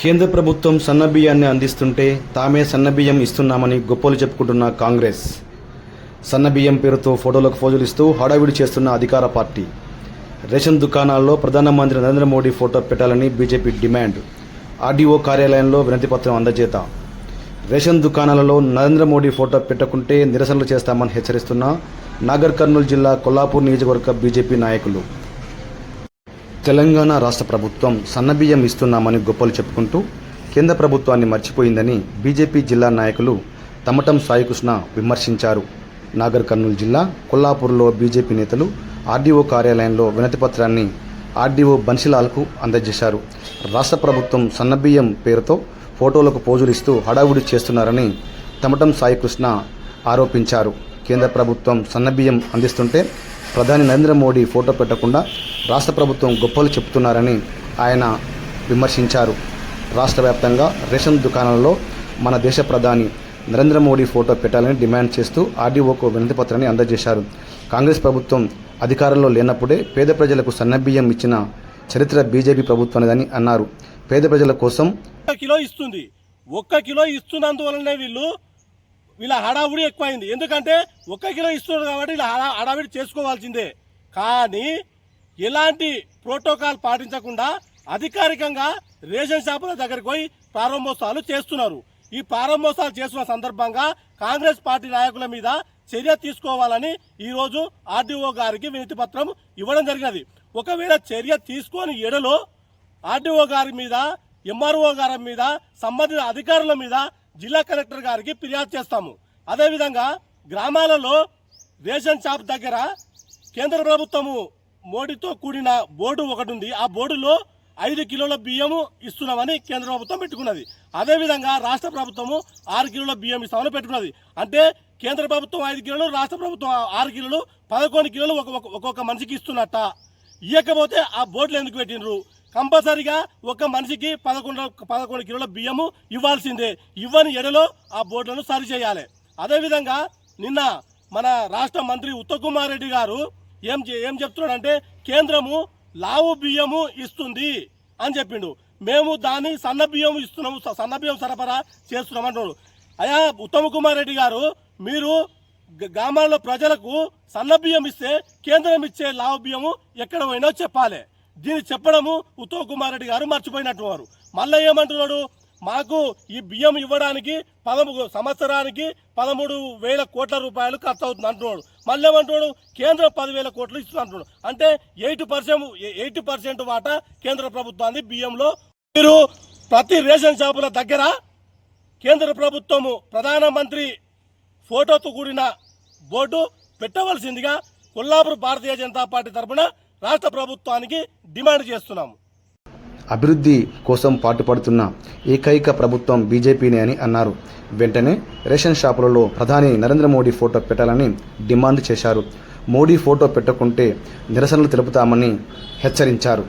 కేంద్ర ప్రభుత్వం సన్నబియ్యాన్ని అందిస్తుంటే తామే సన్నబియ్యం ఇస్తున్నామని గొప్పలు చెప్పుకుంటున్న కాంగ్రెస్. సన్నబియ్యం పేరుతో ఫోటోలకు ఫోజులు ఇస్తూ హడావిడి చేస్తున్న అధికార పార్టీ. రేషన్ దుకాణాల్లో ప్రధానమంత్రి నరేంద్ర మోడీ ఫోటో పెట్టాలని బీజేపీ డిమాండ్. ఆర్డీఓ కార్యాలయంలో వినతిపత్రం అందజేత. రేషన్ దుకాణాలలో నరేంద్ర మోడీ ఫోటో పెట్టకుంటే నిరసనలు చేస్తామని హెచ్చరిస్తున్న నాగర్ కర్నూలు జిల్లా కొల్లాపూర్ నియోజకవర్గ బీజేపీ నాయకులు. తెలంగాణ రాష్ట్ర ప్రభుత్వం సన్నబియ్యం ఇస్తున్నామని గొప్పలు చెప్పుకుంటూ కేంద్ర ప్రభుత్వాన్ని మర్చిపోయిందని బీజేపీ జిల్లా నాయకులు తమటం సాయికృష్ణ విమర్శించారు. నాగర్ కర్నూలు జిల్లా కొల్లాపూర్లో బీజేపీ నేతలు ఆర్డీఓ కార్యాలయంలో వినతిపత్రాన్ని ఆర్డీఓ బన్సిలాల్కు అందజేశారు. రాష్ట్ర ప్రభుత్వం సన్నబియ్యం పేరుతో ఫోటోలకు పోజులు ఇస్తూ హడావుడి చేస్తున్నారని తమటం సాయికృష్ణ ఆరోపించారు. కేంద్ర ప్రభుత్వం సన్నబియ్యం అందిస్తుంటే ప్రధాని నరేంద్ర మోడీ ఫోటో పెట్టకుండా రాష్ట్ర ప్రభుత్వం గొప్పలు చెప్తున్నారని ఆయన విమర్శించారు. రాష్ట్ర వ్యాప్తంగా రేషన్ దుకాణాలలో మన దేశ ప్రధాని నరేంద్ర మోడీ ఫోటో పెట్టాలని డిమాండ్ చేస్తూ ఆర్డీఓకు వినతిపత్రాన్ని అందజేశారు. కాంగ్రెస్ ప్రభుత్వం అధికారంలో లేనప్పుడే పేద ప్రజలకు సన్నబియ్యం ఇచ్చిన చరిత్ర బీజేపీ ప్రభుత్వానిదని అన్నారు. పేద ప్రజల కోసం కిలో ఇస్తుంది. ఒక్క కిలో ఇస్తున్నందువలనే వీళ్ళు వీళ్ళ హడావుడి ఎక్కువైంది. ఎందుకంటే ఒక్క కిలో ఇస్తున్నారు కాబట్టి వీళ్ళ హడావిడి చేసుకోవాల్సిందే. కానీ ఎలాంటి ప్రోటోకాల్ పాటించకుండా అధికారికంగా రేషన్ షాపుల దగ్గరికి పోయి ప్రారంభోత్సవాలు చేస్తున్నారు. ఈ ప్రారంభోత్సవాలు చేస్తున్న సందర్భంగా కాంగ్రెస్ పార్టీ నాయకుల మీద చర్య తీసుకోవాలని ఈరోజు ఆర్డీఓ గారికి వినతి పత్రం ఇవ్వడం జరిగినది. ఒకవేళ చర్య తీసుకొని ఎడలో ఆర్డీఓ గారి మీద ఎంఆర్ఓ గారి మీద సంబంధిత అధికారుల మీద జిల్లా కలెక్టర్ గారికి ఫిర్యాదు చేస్తాము. అదేవిధంగా గ్రామాలలో రేషన్ షాప్ దగ్గర కేంద్ర ప్రభుత్వము మోడీతో కూడిన బోర్డు ఒకటి ఉంది. ఆ బోర్డులో ఐదు కిలోల బియ్యము ఇస్తున్నామని కేంద్ర ప్రభుత్వం పెట్టుకున్నది. అదేవిధంగా రాష్ట్ర ప్రభుత్వము ఆరు కిలోల బియ్యం ఇస్తామని పెట్టుకున్నది. అంటే కేంద్ర ప్రభుత్వం ఐదు కిలోలు రాష్ట్ర ప్రభుత్వం ఆరు కిలోలు పదకొండు కిలోలు ఒక ఒక్కొక్క మనిషికి ఇస్తున్నట్ట. ఇవ్వకపోతే ఆ బోర్డులు ఎందుకు పెట్టినరు కంపల్సరీగా ఒక మనిషికి పదకొండు పదకొండు కిలోల బియ్యము ఇవ్వాల్సిందే. ఇవ్వని ఎడలో ఆ బోర్డులను సరి చేయాలి. అదేవిధంగా నిన్న మన రాష్ట్ర మంత్రి ఉత్తమ్ కుమార్ రెడ్డి గారు ఏం ఏం చెప్తున్నాడంటే కేంద్రము లావు బియ్యము ఇస్తుంది అని చెప్పిండు. మేము దాన్ని సన్న బియ్యం ఇస్తున్నాము సన్న బియ్యం సరఫరా చేస్తున్నాం అంటున్నాడు అయ్యా ఉత్తమ్ కుమార్ రెడ్డి గారు మీరు గ- గ్రామాల్లో ప్రజలకు సన్న బియ్యం ఇస్తే కేంద్రం ఇచ్చే లావు బియ్యము ఎక్కడ పోయినా చెప్పాలి. దీన్ని చెప్పడము ఉత్తమ్ కుమార్ రెడ్డి గారు మర్చిపోయినట్టు వారు. మళ్ళీ ఏమంటున్నాడు? మాకు ఈ బియ్యం ఇవ్వడానికి పదమూడు సంవత్సరానికి పదమూడు వేల కోట్ల రూపాయలు ఖర్చు అవుతుంది అంటున్నాడు. మళ్ళీ ఏమంటున్నాడు? కేంద్రం పదివేల కోట్లు ఇస్తుంది అంటున్నాడు. అంటే ఎయిటీ పర్సెంట్ ఎయిటీ పర్సెంట్ వాటా కేంద్ర ప్రభుత్వాన్ని బియ్యంలో మీరు ప్రతి రేషన్ షాపుల దగ్గర కేంద్ర ప్రభుత్వము ప్రధానమంత్రి ఫోటోతో కూడిన బోర్డు పెట్టవలసిందిగా కొల్లాపూర్ భారతీయ జనతా పార్టీ తరఫున రాష్ట్ర ప్రభుత్వానికి డిమాండ్ చేస్తున్నాము. అభివృద్ధి కోసం పాటుపడుతున్న ఏకైక ప్రభుత్వం బీజేపీనే అని అన్నారు. వెంటనే రేషన్ షాపులలో ప్రధాని నరేంద్ర మోడీ ఫోటో పెట్టాలని డిమాండ్ చేశారు. మోడీ ఫోటో పెట్టకుంటే నిరసనలు తెలుపుతామని హెచ్చరించారు.